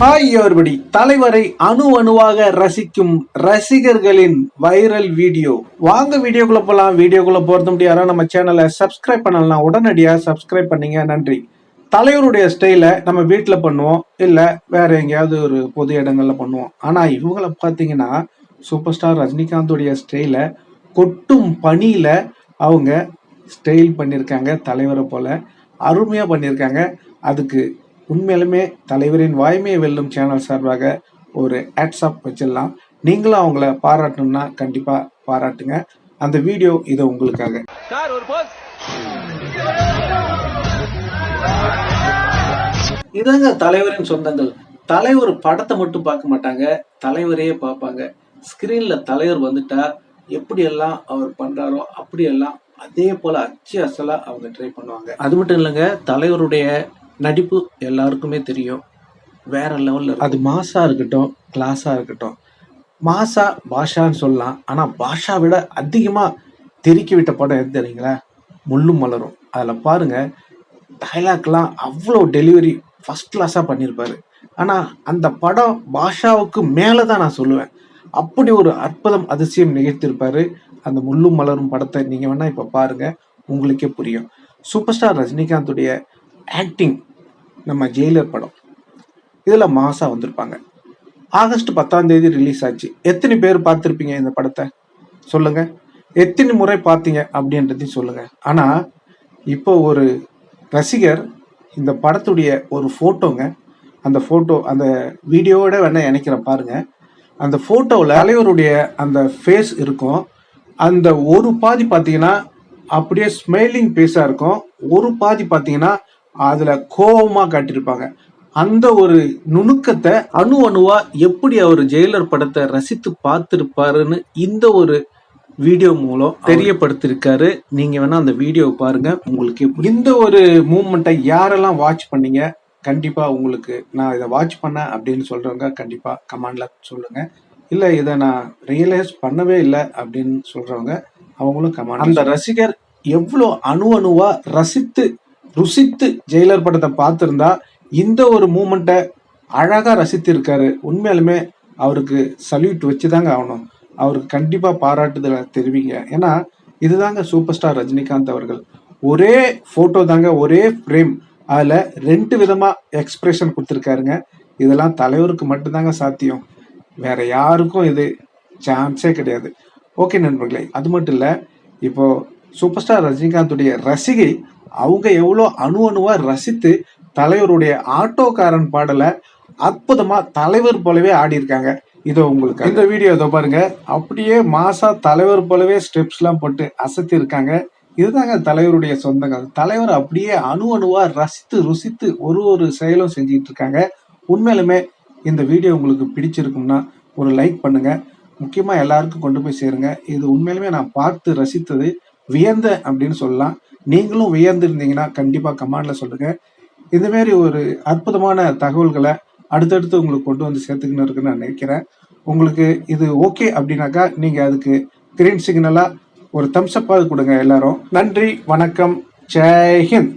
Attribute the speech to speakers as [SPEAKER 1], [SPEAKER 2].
[SPEAKER 1] Hi everybody தலைவரை அணு அணுவாக ரசிக்கும் ரசிகர்களின் வைரல் வீடியோ. வாங்க வீடியோக்குள்ள போலாம். வீடியோக்குள்ள போறது முடியாரா நம்ம சேனலை சப்ஸ்கிரைப் பண்ணலாம் உடனடியாக சப்ஸ்கிரைப் பண்ணீங்க. நன்றி. தலைவருடைய ஸ்டைல நம்ம வீட்டில் பண்ணுவோம். இல்லை வேற எங்கேயாவது ஒரு பொது இடங்கள்ல பண்ணுவோம். ஆனா இவங்கள பார்த்தீங்கன்னா சூப்பர் ஸ்டார் ரஜினிகாந்தோடைய ஸ்டைல கொட்டும் பணியில் அவங்க ஸ்டைல் பண்ணியிருக்காங்க. தலைவரை போல அருமையாக பண்ணியிருக்காங்க. அதுக்கு உண்மையிலுமே தலைவரின் வாய்மையை வெல்லும் சேனல் சார்பாக ஒரு ஆட்ஸ்அப் வச்சிடலாம். நீங்களும் அவங்கள பாராட்டணும்னா கண்டிப்பா பாராட்டுங்க. அந்த வீடியோ இது உங்களுக்காக.
[SPEAKER 2] சார் ஒரு போஸ்.
[SPEAKER 1] இதாங்க தலைவரின் சொந்தங்கள். தலைவர் படத்தை மட்டும் பார்க்க மாட்டாங்க தலைவரையே பார்ப்பாங்க. ஸ்கிரீன்ல தலைவர் வந்துட்டா எப்படியெல்லாம் அவர் பண்றாரோ அப்படியெல்லாம் அதே போல அச்சு அசலா அவங்க ட்ரை பண்ணுவாங்க. அது மட்டும் இல்லைங்க தலைவருடைய நடிப்பு எல்லாருக்குமே தெரியும். வேற லெவலில் அது மாசாக இருக்கட்டும் கிளாஸாக இருக்கட்டும். மாசா பாஷான்னு சொல்லலாம். ஆனால் பாஷா விட அதிகமாக தெருக்கி விட்ட படம் எது தெரியுங்களா? முள்ளும் மலரும். அதில் பாருங்கள் டைலாக்லாம் அவ்வளோ டெலிவரி ஃபர்ஸ்ட் கிளாஸாக பண்ணியிருப்பாரு ஆனால் அந்த படம் பாஷாவுக்கு மேலே தான் நான் சொல்லுவேன். அப்படி ஒரு அற்புதம் அதிசயம் நிகழ்த்திருப்பார். அந்த முள்ளும் மலரும் படத்தை நீங்கள் வேணால் இப்போ பாருங்க. உங்களுக்கே புரியும். சூப்பர் ஸ்டார் ரஜினிகாந்துடைய ஆக்டிங் நம்ம ஜெயிலர் படம் இதில் மாசா வந்திருப்பாங்க. ஆகஸ்ட் பத்தாம் தேதி ரிலீஸ் ஆச்சு. எத்தனை பேர் பார்த்துருப்பீங்க இந்த படத்தை? சொல்லுங்க. எத்தனை முறை பார்த்தீங்க அப்படின்றதையும் சொல்லுங்க. ஆனா இப்போ ஒரு ரசிகர் இந்த படத்துடைய ஒரு போட்டோங்க. அந்த போட்டோ அந்த வீடியோவோட வேணா இணைக்கிறேன் பாருங்க. அந்த போட்டோவில் தலைவருடைய அந்த ஃபேஸ் இருக்கும். அந்த ஒரு பாதி பார்த்தீங்கன்னா அப்படியே ஸ்மைலிங் ஃபேஸாக இருக்கும். ஒரு பாதி பார்த்தீங்கன்னா அதில் கோபமாக காட்டியிருப்பாங்க. அந்த ஒரு நுணுக்கத்தை அணு அணுவா எப்படி அவர் ஜெயிலர் படத்தை ரசித்து பார்த்திருப்பாருன்னு இந்த ஒரு வீடியோ மூலம் தெரியப்படுத்திருக்காரு நீங்க வேணா அந்த வீடியோ பாருங்க. உங்களுக்கு இந்த ஒரு மூமெண்ட்டை யாரெல்லாம் வாட்ச் பண்ணீங்க? கண்டிப்பா உங்களுக்கு நான் இதை வாட்ச் பண்ணேன் அப்படின்னு சொல்றவங்க கண்டிப்பா கமெண்ட்ல சொல்லுங்க. இல்ல இதை நான் ரியலைஸ் பண்ணவே இல்லை அப்படின்னு சொல்றவங்க அவங்களும் கமெண்ட் அந்த ரசிகர் எவ்வளோ அணு அணுவா ரசித்து ருசித்து ஜெயிலர் படத்தை பார்த்துருந்தா இந்த ஒரு மூமெண்ட்டை அழகாக ரசித்திருக்காரு. உண்மையாலுமே அவருக்கு சல்யூட் வச்சு தாங்க ஆகணும். அவருக்கு கண்டிப்பாக பாராட்டுதலை தெரிவிங்க. ஏன்னா இதுதாங்க சூப்பர் ஸ்டார் ரஜினிகாந்த் அவர்கள். ஒரே ஃபோட்டோ தாங்க ஒரே ஃப்ரேம் அதில் ரெண்டு விதமாக எக்ஸ்பிரஷன் கொடுத்துருக்காருங்க. இதெல்லாம் தலைவருக்கு மட்டும்தாங்க சாத்தியம். வேற யாருக்கும் இது சான்ஸே கிடையாது. ஓகே நண்பர்களே அது மட்டும் இல்லை இப்போ சூப்பர் ஸ்டார் ரஜினிகாந்துடைய ரசிகை அவங்க எவ்வளோ அணு அணுவாக ரசித்து தலைவருடைய ஆட்டோக்காரன் பாடலை அற்புதமாக தலைவர் போலவே ஆடியிருக்காங்க. இதோ உங்களுக்கு இந்த வீடியோ இதோ பாருங்க. அப்படியே மாசா தலைவர் போலவே ஸ்டெப்ஸ்லாம் போட்டு அசத்தி இருக்காங்க இதுதாங்க தலைவருடைய சொந்தங்கள். தலைவர் அப்படியே அணு அணுவா ரசித்து ருசித்து ஒரு ஒரு செயலும் செஞ்சுட்டு இருக்காங்க உண்மையிலுமே இந்த வீடியோ உங்களுக்கு பிடிச்சிருக்கும்னா ஒரு லைக் பண்ணுங்க. முக்கியமாக எல்லாருக்கும் கொண்டு போய் சேருங்க. இது உண்மையிலுமே நான் பார்த்து ரசித்தது வியந்த அப்படின்னு சொல்லலாம். நீங்களும் உயர்ந்திருந்தீங்கன்னா கண்டிப்பா கமெண்ட்ல சொல்லுங்க. இந்த மாதிரி ஒரு அற்புதமான தகவல்களை அடுத்தடுத்து உங்களுக்கு கொண்டு வந்து சேர்த்துக்கணும் இருக்குன்னு நான் நினைக்கிறேன். உங்களுக்கு இது ஓகே அப்படின்னாக்கா நீங்க அதுக்கு கிரீன் சிக்னலா ஒரு தம்ஸ் அப்பாவது கொடுங்க எல்லாரும். நன்றி வணக்கம் ஜெய்ஹிந்த்